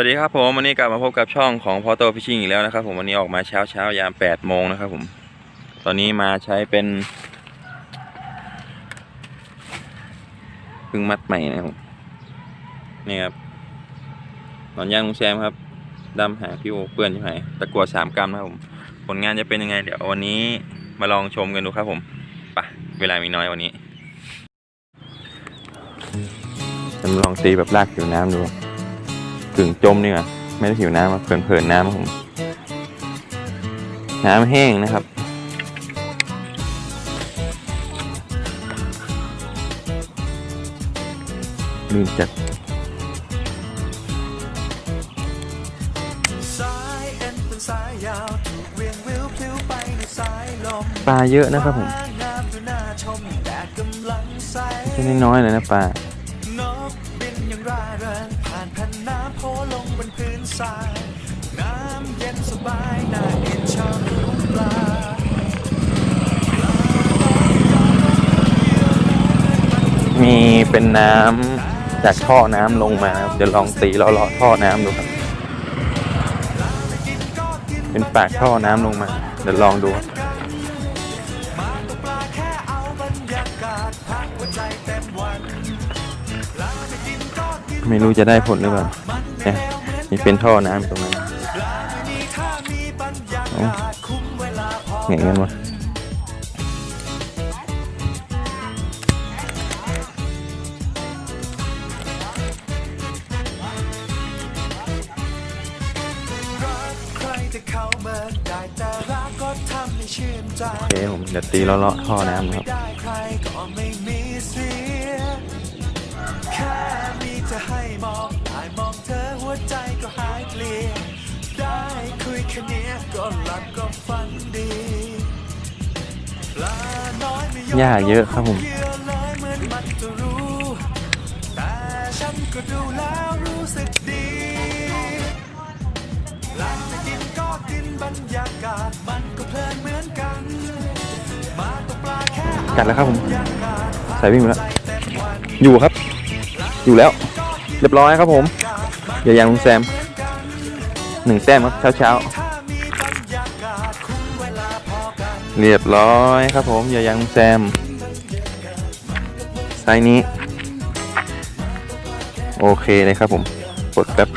วัสดีครับผมวันนี้กลับมาพบกับช่องของพอโตฟิชชิ่งอีกแล้วนะครับผมวันนี้ออกมาเช้าเช้ายาม8โมงนะครับผมตอนนี้มาใช้เป็นพึ่งมัดใหม่นะครับผมนี่ครับนอนย่างลุงแซมครับดำหาพี่โอเปื้อนใช่ไหมตะกัวสามกรัมนะครับผมผลงานจะเป็นยังไง เดี๋ยววันนี้มาลองชมกันดูครับผมไปเวลามีน้อยวันนี้จะมาลองตีแบบลากผิวน้ำดู กึ่งจมนี่ว่ะไม่ได้ผิวน้ำมาเพลินๆน้ำครับผมน้ำแห้งนะครับลื่นจัดสายเอ็นเป็นสายยาวถูกเวียงวิวพลิ้วไปในสายลมปลาเยอะนะครับผมฟ้างามดูน่าชมแดดกำลังใสแค่น้อยๆเลยนะปลาางผ่านแผ่นน้ำโผล่ลงบนพื้นทราย น้ำเย็นสบายน่ากินชอบลูกปลามีเป็นน้ำจากท่อน้ำลงมาครับเดี๋ยวลองตีเลาะๆท่อน้ำดูครับ เป็นปากท่อน้ำลงมา เดี๋ยวลองดูครับ ไม่รู้จะได้ผลหรือเปล่าเนี่ยมีเป็นท่อน้ำตรงนั้นปลาไม่มีถ้ยากาศคุ้มเวลาพอเห็นกันวะรักใครแต่เขาเมินได้แต่รักก็ทำให้ชื่นใจโอเคผมเดี๋ยวตีเลาะๆท่อน้ำครับ ก็หลับก็ฝันดีปลาน้อยไม่ยอมหญ้าเยอะครับผมเหยื่อเลยเหมือนมันจะรู้แต่ฉันก็ดูแล้วรู้สึกดีหลังจะกินก็กินบรรยากาศมันก็เพลินเหมือนกัน มาตกปลาแค่เอากัดแล้วครับผม บรรยากาศใส่วิ่งไปแล้ว ใจเต็มวันอยู่ครับ อยู่แล้วเรียบร้อยครับผม อย่ายังลุงแซม หนึ่งแต้มครับเช้าถ้ามี เรียบร้อยครับผมอย่ายังแซมไซนี้ โอเคเลยครับผม กดแป๊บ